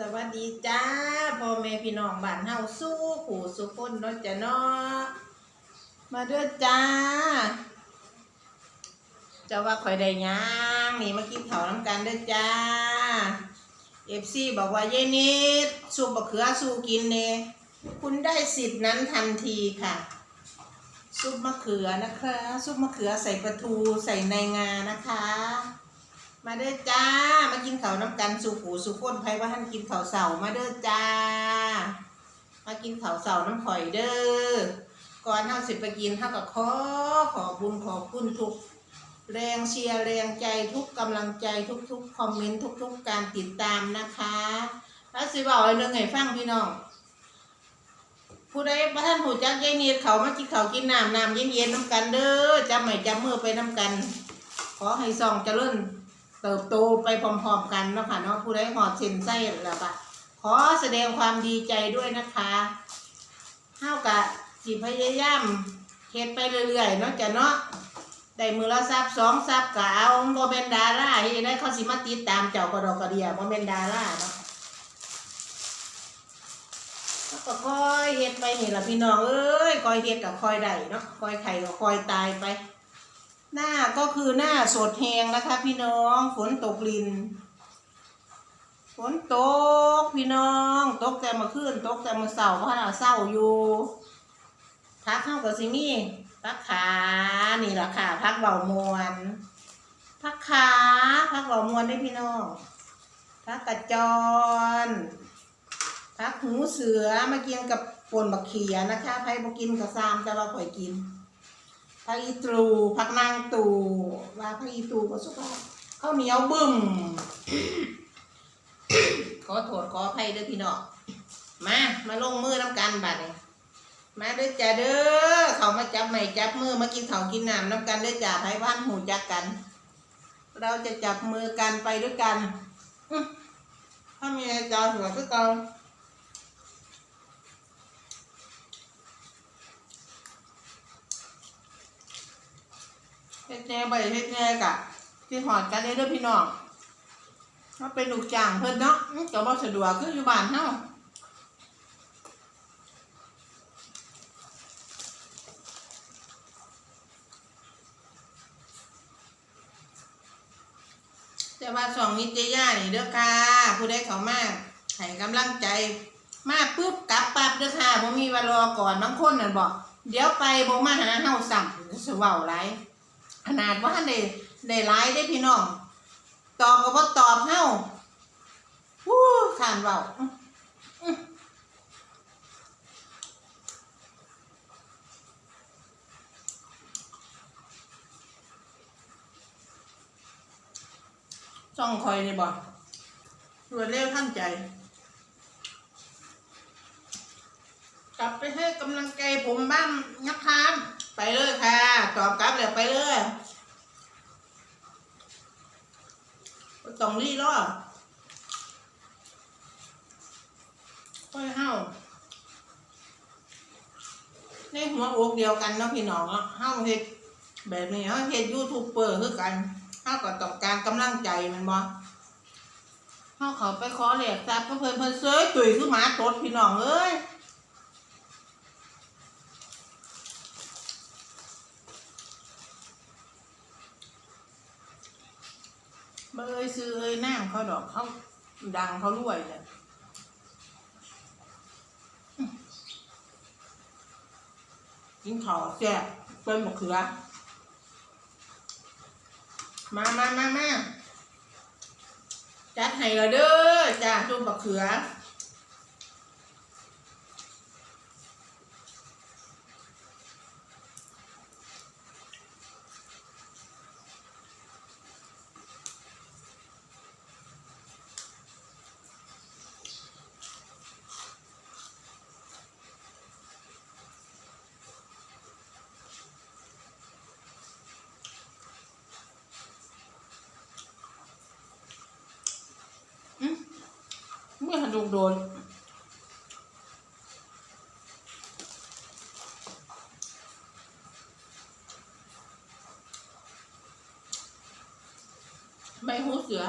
สวัสดีจ้าพ่อแม่พี่น้องบ้านเฮาสู้ผู้สุคนเนาะจ้ะเนาะมาเด้อจ้าจะว่าข่อยได้หยังนี่มากินข้าน้ำกันเด้อจ้าเอฟซีบอกว่าเยนิดซุปบะเขือสู้กินเนคุณได้สิทธิ์นั้นทันทีค่ะ ซุปมะเขือนะคะ ซุปมะเขือใส่ปลาทูใส่ในงานะคะ มาเด้อจ้า มากินข้าวน้ำกันสู่หูสู่คนไผว่าท่านกินข้าวเสามาเด้อจ้า มากินข้าวเสาน้ำข่อยเด้อ ก่อนเฮาสิบไปกินเฮาก็ขอขอบุญขอบคุณทุก แรงเชียร์แรงใจทุกกำลังใจทุกๆคอมเมนต์ทุกๆการติดตามนะคะแล้วสิบอกเรื่องไงฟังพี่น้องผู้ใดบ่ท่านหูจักยายนีดเขามากินข้าวกินน้ำน้ำเย็นๆน้ำกันเด้อจำไม่จำมือไปน้ำกัน ขอให้ส่องเจริญ เติบโตไปพร้อมๆกันเนาะค่ะเนาะผู้ใดหอดเส้นไส้แล้วก็ขอแสดงความดีใจด้วยนะคะเฮากะสิพยายามเฮ็ดไปเรื่อยๆเนาะจ้ะเนาะได้มือละซับสองซับกะเอาบ่แม่นดาราเฮ็ดได้เขาสิมาติดตามเจ้ากระดอกกระเดียบ่แม่นดาราเนาะก็คอยเฮ็ดไปนี่ละพี่น้องเอ้ยคอยเฮ็ดก็ค่อยได้เนาะคอยไข่ก็ค่อยตายไป หน้าก็คือหน้าสดแหงนะคะ พี่น้องฝนตกลินฝนตกพี่น้องตกแต่มื่อคืนตกแต่มื่อเสาเพราะเราเศร้าอยู่พักเข้ากับสิมีพักขานี่แหละค่ะพักเบามวนพักขาพักเบามวนได้พี่น้องพักกระจรพักหูเสือมากินกับปนบักเขียนะคะใครบอกกินกับซามแต่ว่าข่อยกิน พักอีตรูพักนางตูว่าพักอีตรูก็สุภาพข้าวเหนียวบึ้มขอโทษขออภัยเด้อพี่น้องมา มาลงมือน้ำกันบัดนี้มาเด้อจ้าเด้อเขามาจับไม่จับมือมากินเขากินน้ำน้ำกันเด้อจ้าไพ่บ้านหูจักกัน เราจะจับมือกันไปด้วยกันถ้ามีอะไรจอหัวก็เกา เฮ็ดแน่ใบเฮ็ดแน่กะที่หอดกันเลยเด้อพี่น้องถ้าเป็นลูกจ้างเพิ่นเนาะอื้อก็บ่สะดวกคืออยู่บ้านเฮาแต่ว่าสองนิจย่านี่เด้อค่ะ ผู้ใดเขามาให้กำลังใจ มาปุ๊บกลับปั๊บเด้อค่ะบ่มีว่ารอก่อนบางคนนั่นบอก เดี๋ยวไปบ่มาหาเฮาซ้ำสิเว้าหล ขนาดว่าได้ได้หลายได้พี่น้องตอบก็บ่ตอบเฮาวู้ขานเว้าอื้ออื้อจ้องคอยนี่บ่รวดเร็วทันใจ กลับไปให้กำลังใจผมบ้างนะครับ ไปเลยค่ะ ตอบกลับเลยไปเลยต้องรีรอค่อยเฮาในหัวอกเดียวกันเนาะพี่น้องเนาะเฮาเฮ็ดแบบนี้เฮาเฮ็ดยูทูบเบอร์คือกันเฮาก็ต้องการกำลังใจมันบ่เฮาเขาไปขอแหลกทรัพย์เพิ่นเพิ่นเซ้ยตุ๋ยคือหมาตดพี่น้องเอ้ย เบยซื้อเอ้ยน้ำเขาดอกเขาดังเขารวยเลยกินข้าวแซ่บเป็นมะเขือ มามามามาจัดให้เราเด้อจ้าซุปมะเขือ ฮันโดนโดนใบหูเสือ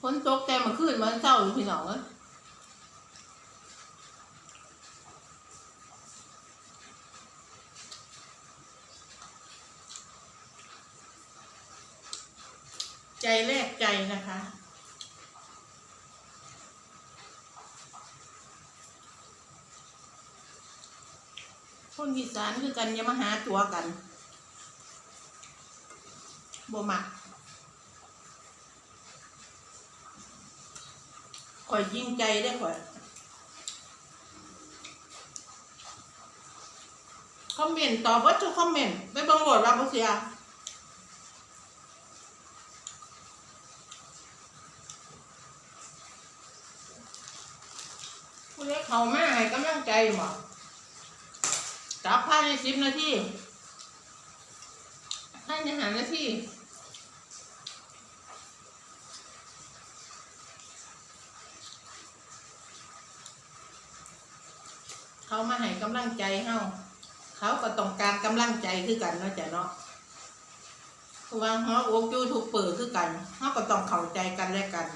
ฝนตกแต่มาขึ้นมันเศร้าอยู่พี่น้องอ้ คนอีสานคือกันอย่ามาหาตัวกันบ่มักข่อยยิงใจได้ข่อยคอมเมนต์ตอบว่าทุคอมเมนต์ไปเบังโหลดรับเสียผู้เล็กเขาแมาให้กำลังใจหมอ จับภายในสิบนาทีภายในหานาทีเขามาให้กำลังใจเฮาเขาก็ต้องการกำลังใจคือกันเนาะจ้ะเนาะเพราะว่าเฮาอกยูทูบเปิดคือกันเฮาก็ต้องเข้าใจกันและกัน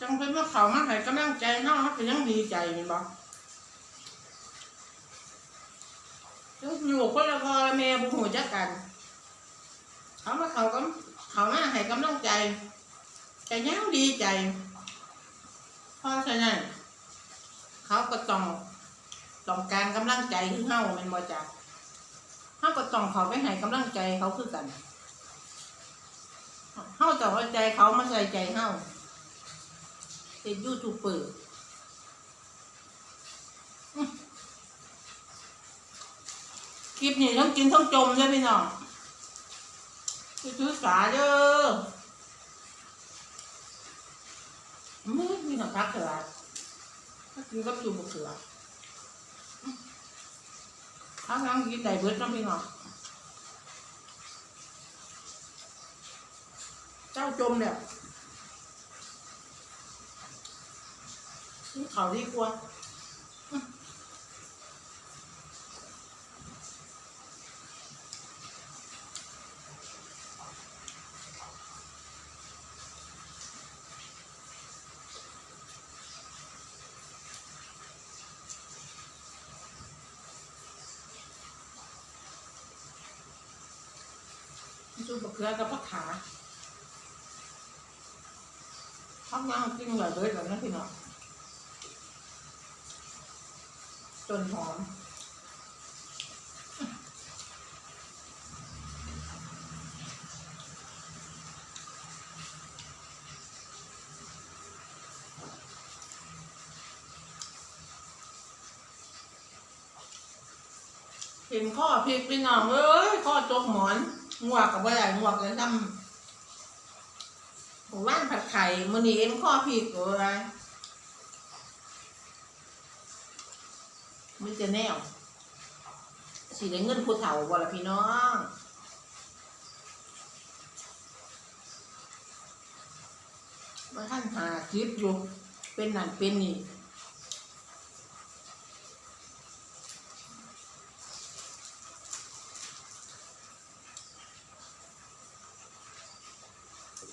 จังเป็นว่าเขามาให้กำลังใจเฮาเฮาก็ยังดีใจแม่นบ่ยังอยู่คนละพ่อละแม่บ่ฮู้จักกันเขามาเขาก็เขามาให้กำลังใจแต่ยังดีใจเพราะฉะนั้นเขาก็ต้องต้องการกำลังใจคือเฮาแม่นบ่จ๊ะเฮาก็ต้องเขาไปให้กำลังใจเขาคือกันเฮาต้องเอาใจเขามาใส่ใจเฮา เป็นยูทูบเบอร์คลิปนี้ต้องกินต้องจมเลยพี่น้องไปถือสาเด้อมือมีหนังพักเถอะถ้ากินกับจูบเสืออื้อข้างหลังกินได้เบิดน้องพี่น้องเจ้าจมเนี่ย เขาดีกว่าจูบะเขือกับผักขาพักย่างกินหลายเดแบบนั้วนะพี่น้อง ต้นหอมเห็นข้อพริกพี่น้องเอ้ยข้อจกหมอนงวกกับว่าใหญ่งวกเลยทำหมู่บ้านผัดไข่มือนี้เอ็นข้อพริกโอ้ย มันจะแนวสีได้เงินผู้เฒ่าบ่ละพี่น้องว่าท่านหาคลิปอยู่ เป็นนั่นเป็นนี่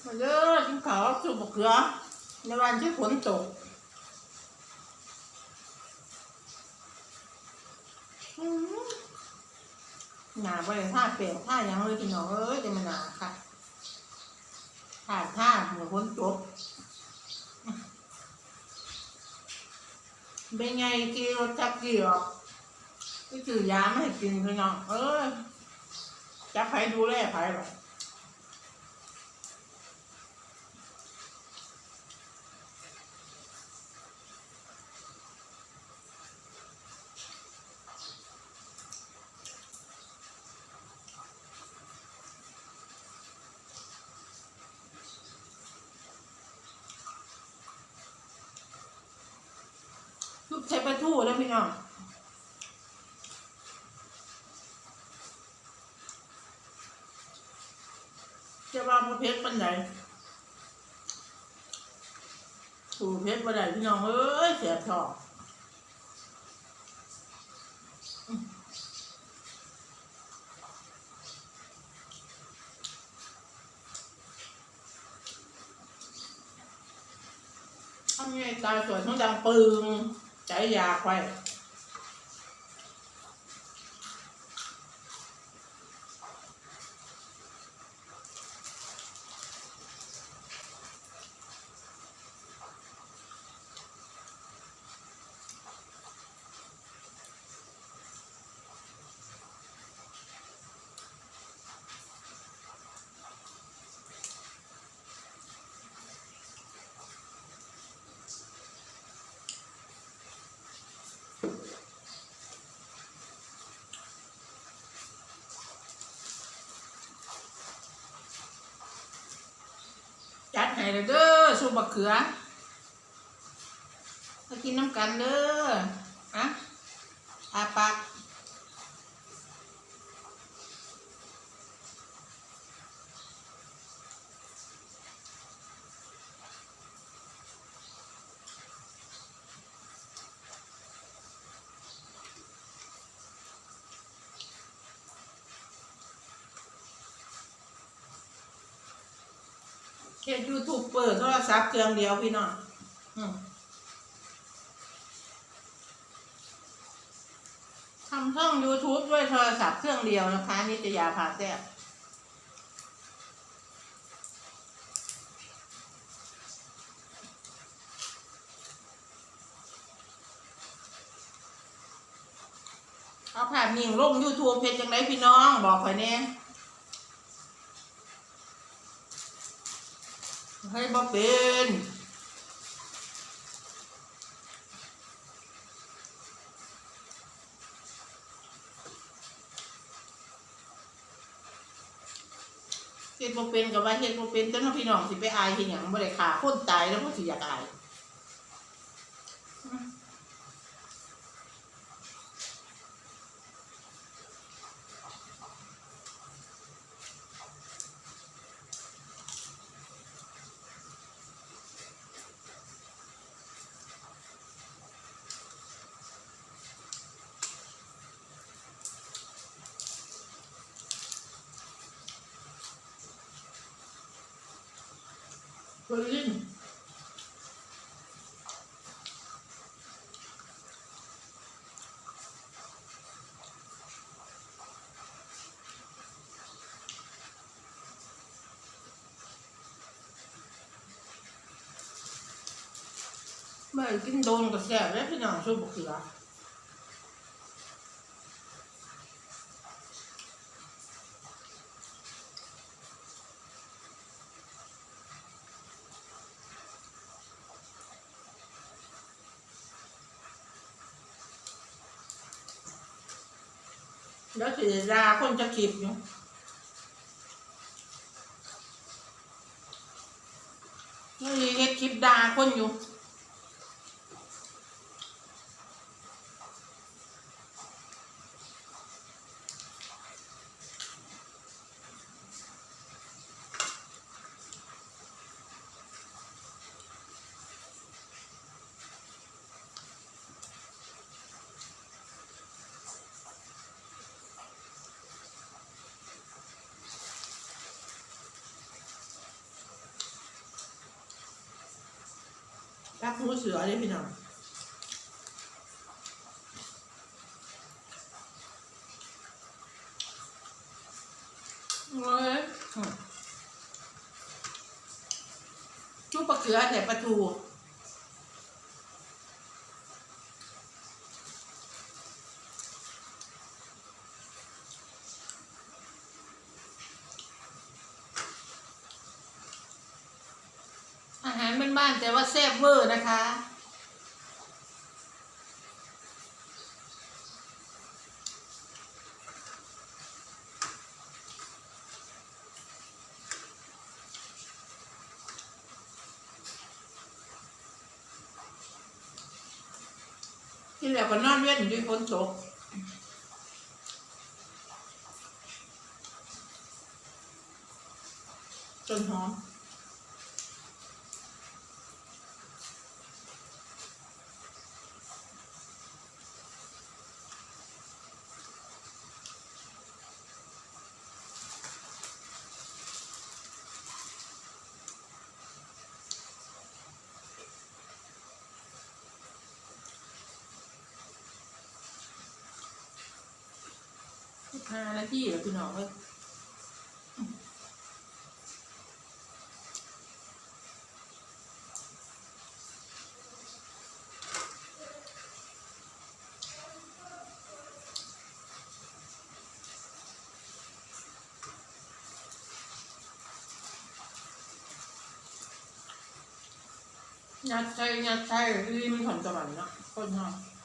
มาเด้อกินข้าวสุบมะเขือในวันที่ฝนตก อืม หนาไปเลยท่าเปลี่ยนท่ายังเลยพี่น้องเอ้ยจะมาหนาค่ะท่าท่าเหมือนคนจบเป็นไงกี่รถจักกี่หรอกก็คือยาไม่ให้กินพี่น้องเอ้ยจะใครดูแลใครหรอ ใช้ปลาทูแล้วพี่น้องจะว่าประเภทปันไหนถูเพชรบ่ได้พี่น้องเอ้ยเสียบทองทำไงตาสวยทั้งดังปึง ใจอ เลยเด้อซุปบักเขือมากินน้ำกันเด้อ เฮ็ดยูทูบเปิดโทรศัพท์เครื่องเดียวพี่น้องทำช่อง YouTube ด้วยโทรศัพท์เครื่องเดียวนะคะนิตยาพาแซ่บเอาผ่านนิ่งลง YouTube เพจจังไดพี่น้อง บอกข่อยแน่ เฮ้ยบ่เป็นเฮ็ดบ่เป็นกับว่าเฮ็ดบ่เป็นจนพี่น้องสิไปอายเฮ็ดหยังบ่ได้ค่าคนตายแล้วบ่สิอยากอาย เพิ่นลิ้นไม่กินโดนก็แแล้วพี่น้องช่วยบอกเสือแล้วสิลาคนจะคลิปอยู่นี่เฮ็ดคลิปดาคนอยู่ รักหมูเสือเลยพี่น้องโอ้ยจุ๊บปลาเกลือแต่ปลาทูอานแต่ว่าแซ่บเวอร์นะคะ ที่แล้วก็นอนเวียนอยู่ด้วยฝนตกจนหอม ห้านาทีแล้วพี่น้องเอ้ยยัดใจยัดใจที่มันถอนสวรรค์เนาะคนชอบสิ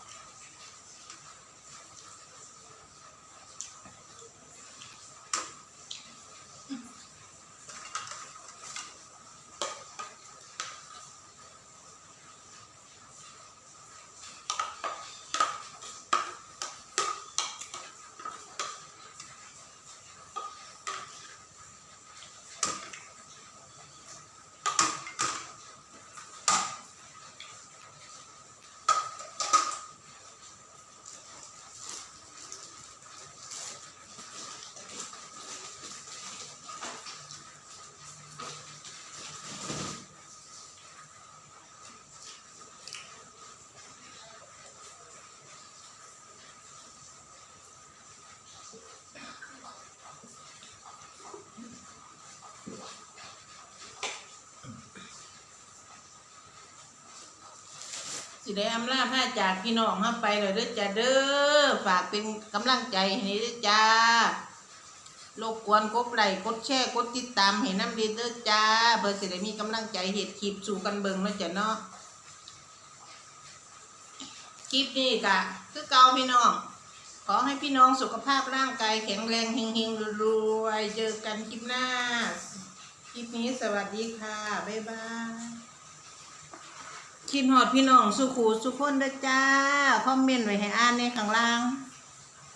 ได้อำลาพระจากพี่น้องเฮาไปเลยเด้อจ้าเด้อฝากเป็นกำลังใจให้เด้อจ้ารบกวนกดไลค์กดแชร์กดติดตามให้น้ำดีเด้อจ้าเพื่อสิได้มีกำลังใจเฮ็ดคลิปสู่กันเบิ่งเนาะจ้ะเนาะคลิปนี้กะคือเก่าพี่น้อง ขอให้พี่น้องสุขภาพร่างกายแข็งแรงเฮงๆรวยๆเจอกันคลิปหน้า คลิปนี้สวัสดีค่ะ บ๊ายบาย คิดหอดพี่น้องสุขูสุขคนเด้อจ้า คอมเมนต์ไว้ให้อ่านในข้างล่าง